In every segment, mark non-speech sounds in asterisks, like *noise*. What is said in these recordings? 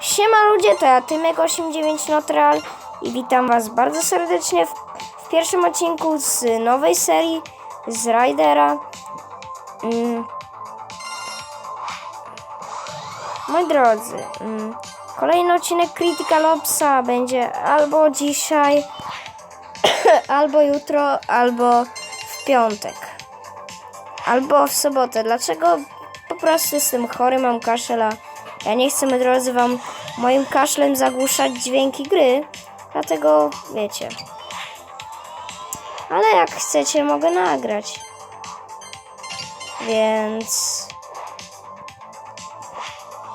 Siema ludzie, to ja Tymek89 Notral i witam was bardzo serdecznie w, w pierwszym odcinku z nowej serii z Ridera. Mm. Moi drodzy, mm, kolejny odcinek Critical Opsa będzie albo dzisiaj, *coughs* albo jutro, albo w piątek, albo w sobotę. Dlaczego? Po prostu jestem chory, mam kaszel, a ja nie chcę, drodzy, wam moim kaszlem zagłuszać dźwięki gry, dlatego wiecie. Ale jak chcecie, mogę nagrać. Więc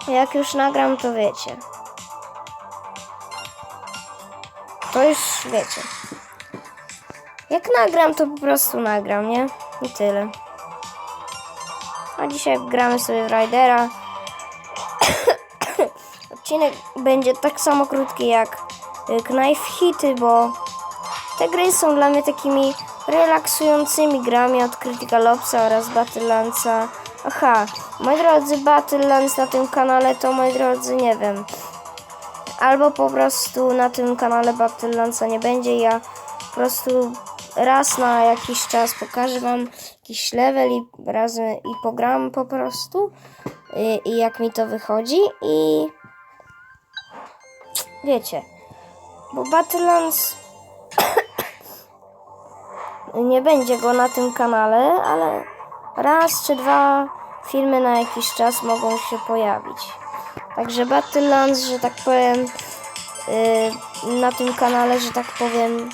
jak już nagram, to wiecie. To już wiecie. Jak nagram, to po prostu nagram, nie? I tyle. A dzisiaj gramy sobie w Ridera. *coughs* Odcinek będzie tak samo krótki jak y, Knife Hity, bo te gry są dla mnie takimi relaksującymi grami od Critical Opsa oraz Battlelandsa. Aha, moi drodzy, Battlelands na tym kanale to, moi drodzy, nie wiem. Albo po prostu na tym kanale Battlelandsa nie będzie. Ja po prostu raz na jakiś czas pokażę wam jakiś level i razem i pogram po prostu. I, I jak mi to wychodzi i wiecie, bo Battlelands *coughs* nie będzie go na tym kanale, ale raz czy dwa filmy na jakiś czas mogą się pojawić. Także Battlelands, że tak powiem, yy, na tym kanale, że tak powiem,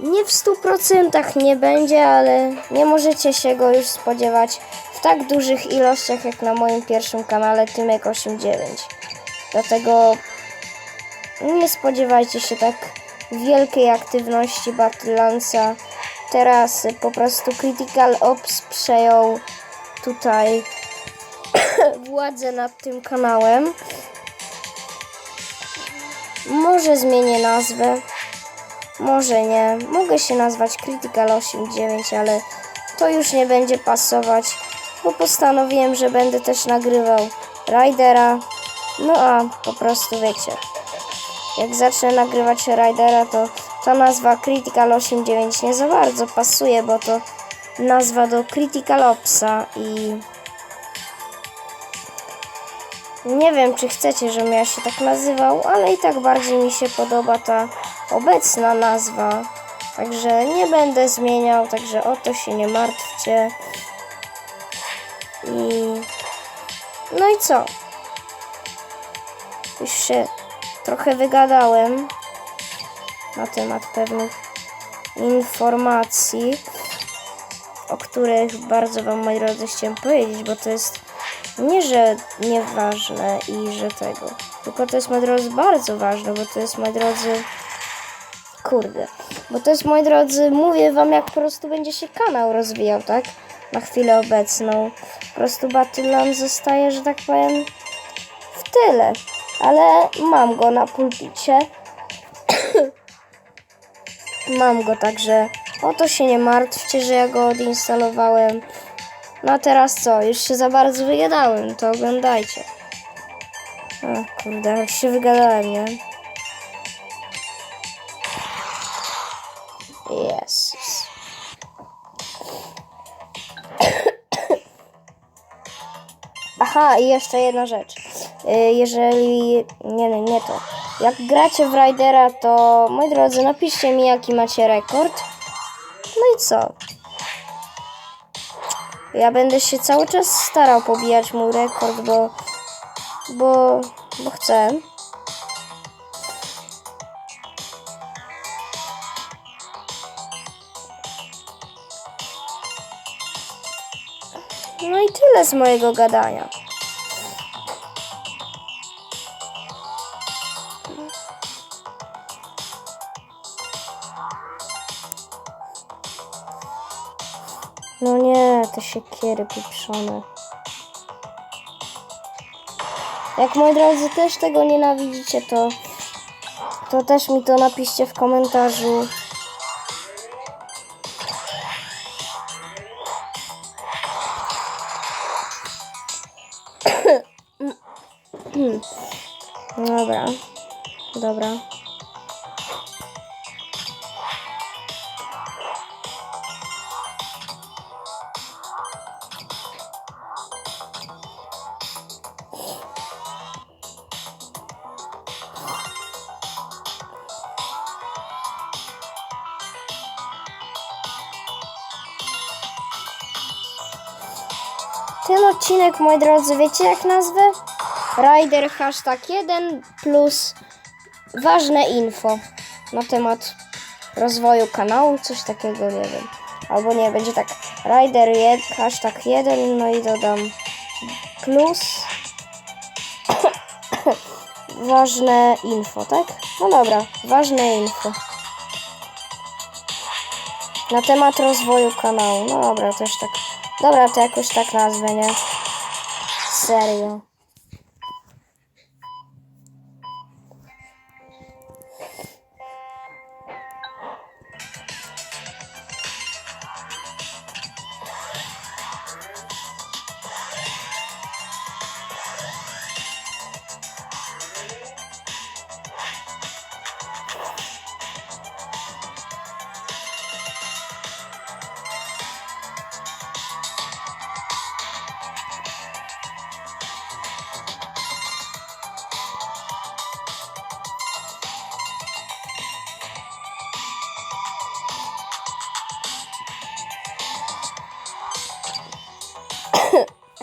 nie w 100% nie będzie, ale nie możecie się go już spodziewać w tak dużych ilościach jak na moim pierwszym kanale Tymek89. Dlatego nie spodziewajcie się tak wielkiej aktywności Battlelandsa. Teraz po prostu Critical Ops przejął tutaj *coughs* władzę nad tym kanałem. Może zmienię nazwę. Może nie. Mogę się nazwać Critical 89, ale to już nie będzie pasować, bo postanowiłem, że będę też nagrywał Ridera. No a po prostu wiecie. Jak zacznę nagrywać Ridera, to ta nazwa Critical 89 nie za bardzo pasuje, bo to nazwa do Critical Opsa i nie wiem, czy chcecie, żebym ja się tak nazywał, ale i tak bardziej mi się podoba ta obecna nazwa. Także nie będę zmieniał, także o to się nie martwcie. I no i co? Już się trochę wygadałem na temat pewnych informacji, o których bardzo Wam, moi drodzy, chciałem powiedzieć, bo to jest nie, że nieważne i że tego, tylko to jest, moi drodzy, bardzo ważne, bo to jest, moi drodzy, kurde, bo to jest, moi drodzy, mówię Wam, jak po prostu będzie się kanał rozwijał, tak? Na chwilę obecną. Po prostu Battleland zostaje, że tak powiem, w tyle. Ale mam go na pulpicie. *coughs* mam go, także o to się nie martwcie, że ja go odinstalowałem. No a teraz co? Już się za bardzo wygadałem, to oglądajcie. O kurde, jak się wygadałem, nie? Aha, i jeszcze jedna rzecz. Y, Jeżeli. Nie, nie, nie to. Jak gracie w Ridera, to moi drodzy, napiszcie mi, jaki macie rekord. No i co? Ja będę się cały czas starał pobijać mój rekord, bo. bo. bo chcę. No i tyle z mojego gadania. No nie, te siekiery pieprzone. Jak moi drodzy też tego nienawidzicie, to to też mi to napiszcie w komentarzu. Dobra. Dobra. Ten odcinek, moi drodzy, wiecie jak nazwę? Rider hashtag 1 plus ważne info na temat rozwoju kanału, coś takiego, nie wiem. Albo nie, będzie tak Rider jed, hashtag 1, no i dodam plus *coughs* ważne info, tak? No dobra, ważne info. Na temat rozwoju kanału. No dobra, też tak. Dobra, to jakoś tak nazwę, nie? Serio.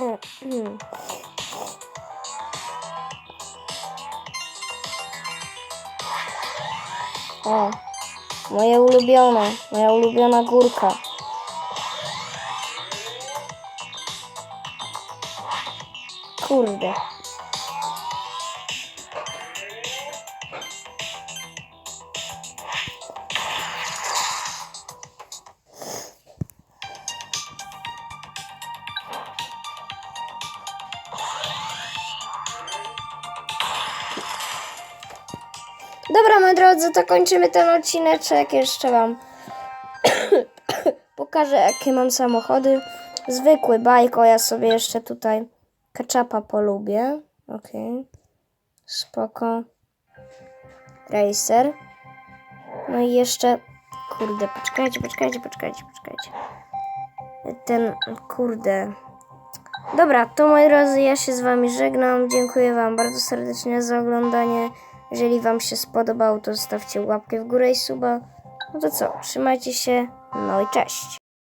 O, moje ulubione, moja ulubiona górka. Kurde. Dobra, moi drodzy, to kończymy ten odcineczek. Jeszcze Wam *coughs* pokażę, jakie mam samochody. Zwykły bajko, ja sobie jeszcze tutaj ketchupa polubię. Okej. Spoko. Racer. No i jeszcze... Kurde, poczekajcie, poczekajcie, poczekajcie, poczekajcie. Ten, kurde... Dobra, to moi drodzy, ja się z Wami żegnam. Dziękuję Wam bardzo serdecznie za oglądanie. Jeżeli Wam się spodobało, to zostawcie łapkę w górę i suba. No to co, trzymajcie się, no i cześć.